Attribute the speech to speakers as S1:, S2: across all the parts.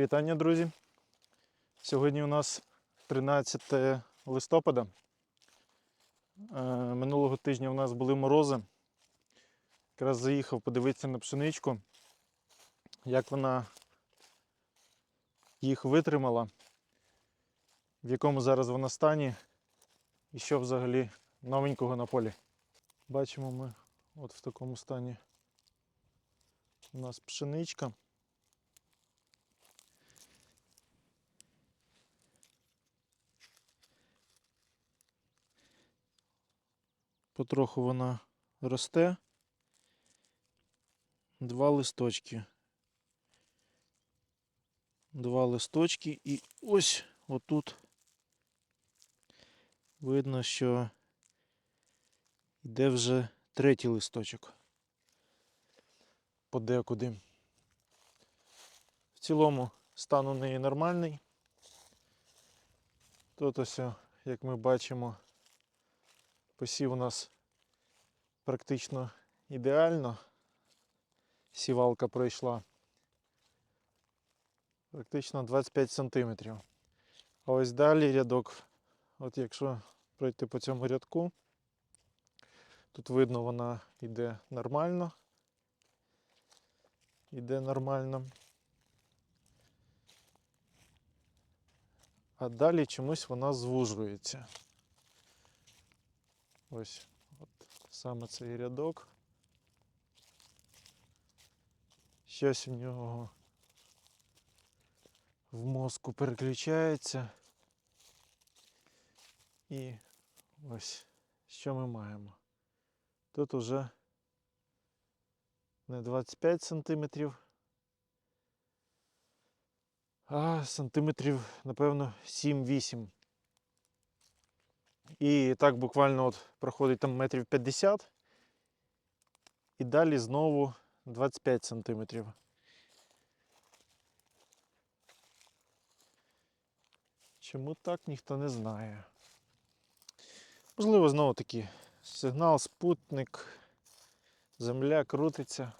S1: Вітання, друзі. Сьогодні у нас 13 листопада. Е, Минулого тижня у нас були морози. Якраз заїхав подивитися на пшеничку, як вона їх витримала, в якому зараз вона стані і що взагалі новенького на полі. Бачимо ми от в такому стані у нас пшеничка. Потроху вона росте. Два листочки. Два листочки і ось отут видно, що йде вже третій листочок. Подекуди. В цілому стан у неї нормальний. Тут ось, як ми бачимо, Посів у нас практично ідеально. Сівалка пройшла. Практично 25 сантиметрів. А ось далі рядок, от якщо пройти по цьому рядку, тут видно, вона йде нормально. Йде нормально. А далі чомусь вона звужується. Ось от саме цей рядок. Щось в нього в мозку переключається. І ось що ми маємо. Тут уже не 25 сантиметрів, а сантиметрів, напевно, 7-8. І так буквально от проходить там метрів 50. І далі знову 25 сантиметрів. Чому так, ніхто не знає. Можливо, знову таки сигнал, спутник, земля крутиться.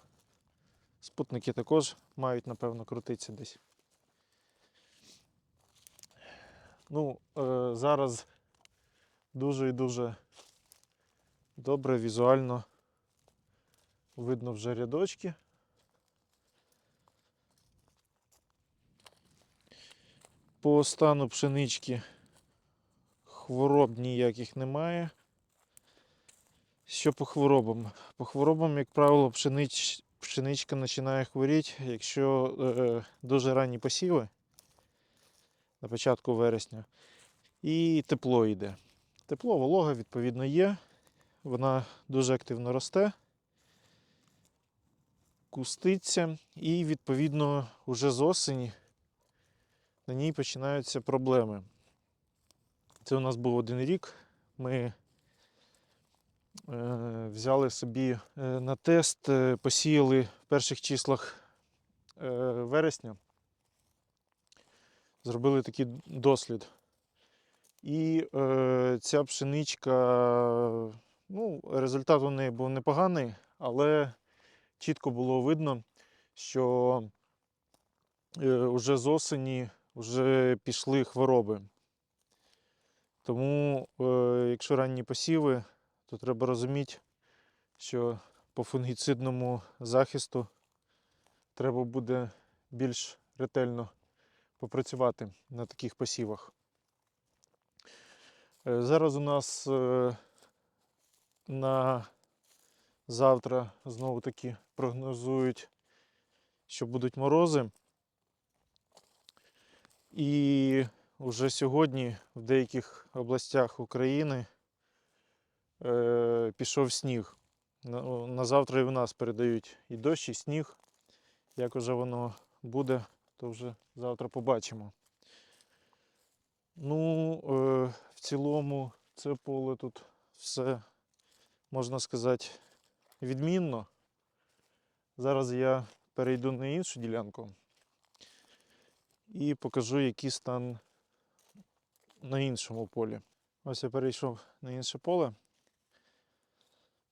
S1: Спутники також мають, напевно, крутитися десь. Ну, е, зараз дуже і дуже добре візуально видно вже рядочки. По стану пшенички хвороб ніяких немає. Що по хворобам? По хворобам, як правило, пшенич, пшеничка починає хворіти, якщо е, дуже ранні посіви на початку вересня, і тепло йде. Тепло, волога, відповідно, є. Вона дуже активно росте, куститься, і, відповідно, вже з осені на ній починаються проблеми. Це у нас був один рік. Ми е, взяли собі е, на тест, е, посіяли в перших числах е, вересня. Зробили такий дослід. І е, ця пшеничка, ну, результат у неї був непоганий, але чітко було видно, що е, вже з осені вже пішли хвороби. Тому, е, якщо ранні посіви, то треба розуміти, що по фунгіцидному захисту треба буде більш ретельно попрацювати на таких посівах. Е, Зараз у нас е, на завтра знову таки прогнозують, що будуть морози. І вже сьогодні в деяких областях України е, пішов сніг. На, завтра і в нас передають і дощ, і сніг. Як вже воно буде, то вже завтра побачимо. Ну, е, в цілому це поле тут все, можна сказати, відмінно. Зараз я перейду на іншу ділянку і покажу, який стан на іншому полі. Ось я перейшов на інше поле.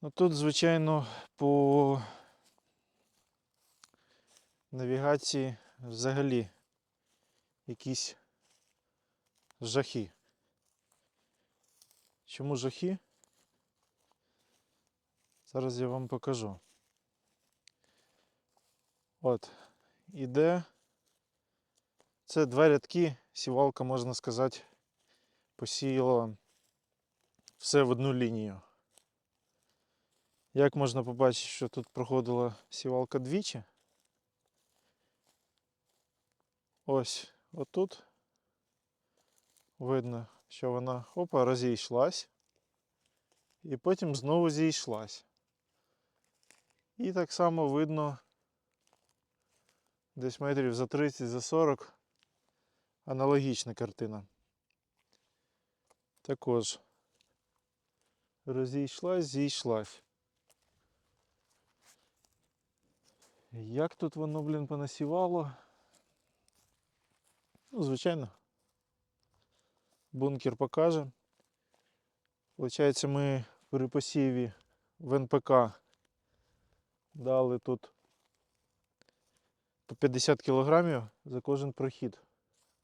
S1: Ну, тут, звичайно, по навігації взагалі якісь жахи. Чому жахи? Зараз я вам покажу. От, іде. Це два рядки, сівалка, можна сказати, посіяла все в одну лінію. Як можна побачити, що тут проходила сівалка двічі? Ось отут видно, що вона опа, розійшлась. І потім знову зійшлась. І так само видно десь метрів за 30, за 40 аналогічна картина. Також розійшлась, зійшлась. Як тут воно, блін, понасівало? Ну, звичайно. Бункер покаже. Получається, ми при посіві в НПК дали тут по 50 кілограмів за кожен прохід.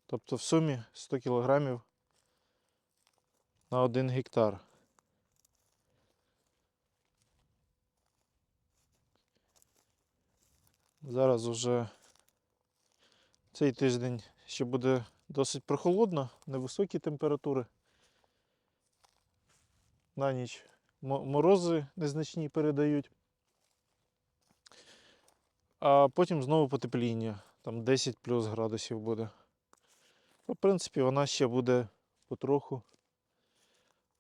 S1: Тобто в сумі 100 кілограмів на один гектар. Зараз уже цей тиждень ще буде досить прохолодно, невисокі температури. На ніч морози незначні передають. А потім знову потепління, там 10 плюс градусів буде. Ну, В принципі, вона ще буде потроху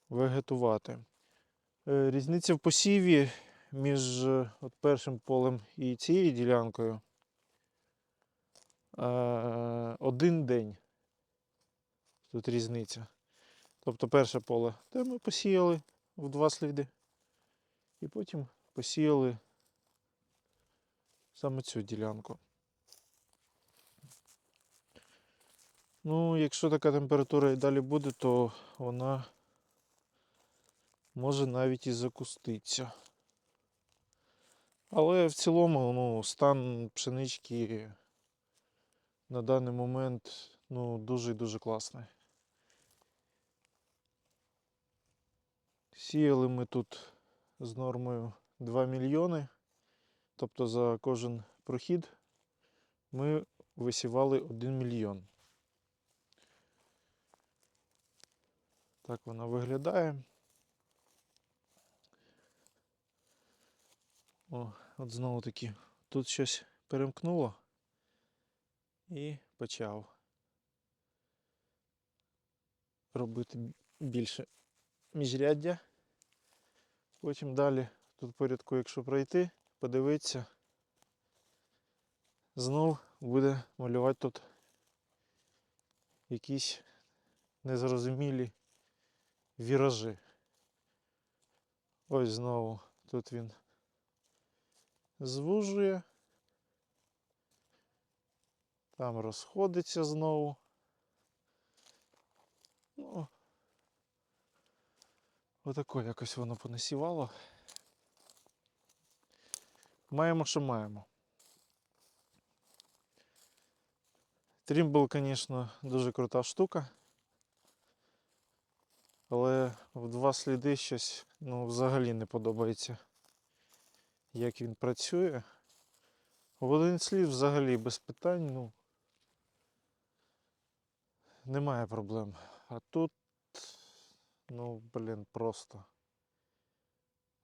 S1: вегетувати. Е, Різниця в посіві між е, от першим полем і цією ділянкою е, один день. Тут різниця. Тобто перше поле, де ми посіяли в два сліди, і потім посіяли саме цю ділянку. Ну, якщо така температура і далі буде, то вона може навіть і закуститься. Але в цілому ну, стан пшенички на даний момент ну, дуже і дуже класний. Сіяли ми тут з нормою 2 мільйони. Тобто за кожен прохід ми висівали 1 мільйон. Так вона виглядає. О, от знову таки, тут щось перемкнуло і почав робити більше міжряддя. Потім далі тут порядку, якщо пройти, подивитися, знов буде малювати тут якісь незрозумілі віражі. Ось знову тут він звужує. Там розходиться знову. Ну, отако якось воно понасівало. Маємо, що маємо. Трімбл, звісно, дуже крута штука. Але в два сліди щось ну, взагалі не подобається, як він працює. В один слід взагалі без питань, ну немає проблем. А тут, ну, блін, просто.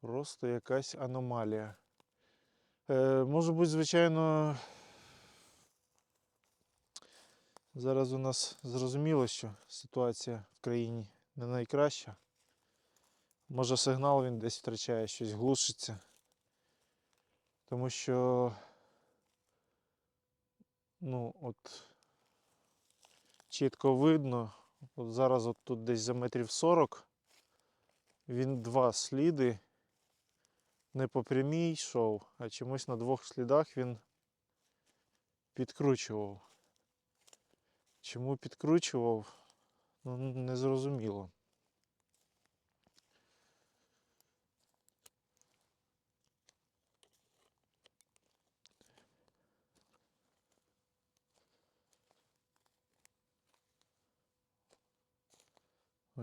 S1: Просто якась аномалія. Е, може бути, звичайно, зараз у нас зрозуміло, що ситуація в країні не найкраща. Може сигнал він десь втрачає, щось глушиться. Тому що, ну, от чітко видно, от зараз от тут десь за метрів 40 він два сліди не по прямій йшов, а чомусь на двох слідах він підкручував. Чому підкручував, ну не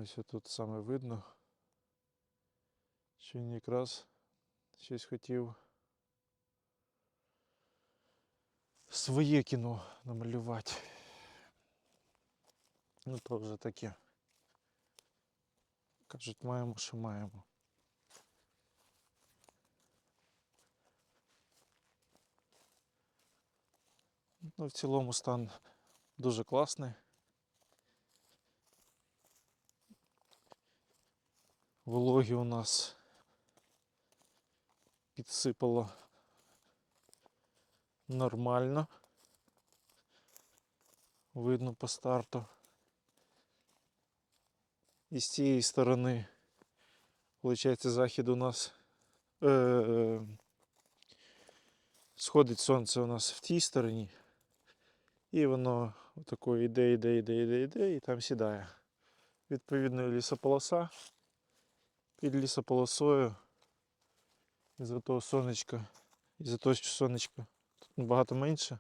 S1: Ось тут саме видно, що він якраз щось хотів своє кіно намалювати. Ну то вже таке. Кажуть, маємо, що маємо. Ну, в цілому стан дуже класний. Вологі у нас підсипало нормально. Видно по старту. І з цієї сторони, виходить, захід у нас е, сходить сонце у нас в тій стороні. І воно отакою йде, йде, йде, йде, йде, і там сідає. Відповідно, лісополоса. Під лісополосою із-за того сонечка, із-за того, що сонечка тут набагато менше,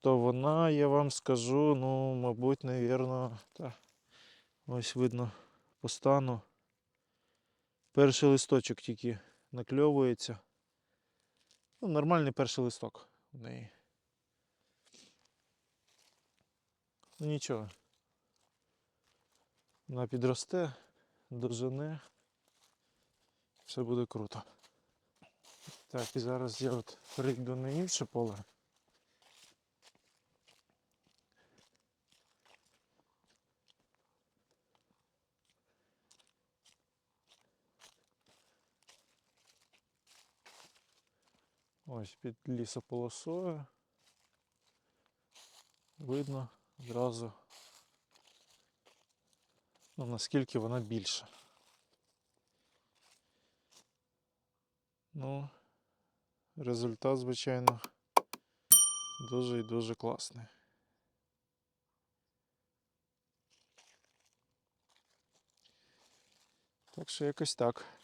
S1: то вона, я вам скажу, ну, мабуть, навірно, та, ось видно по стану. Перший листочок тільки накльовується. Ну, нормальний перший листок в неї. Ну нічого. Вона підросте, дожене. Все буде круто. Так, і зараз я от перейду на інше поле. Ось під лісополосою. Видно одразу, ну, наскільки вона більша. Ну, результат, звичайно, дуже і дуже класний. Так що якось так.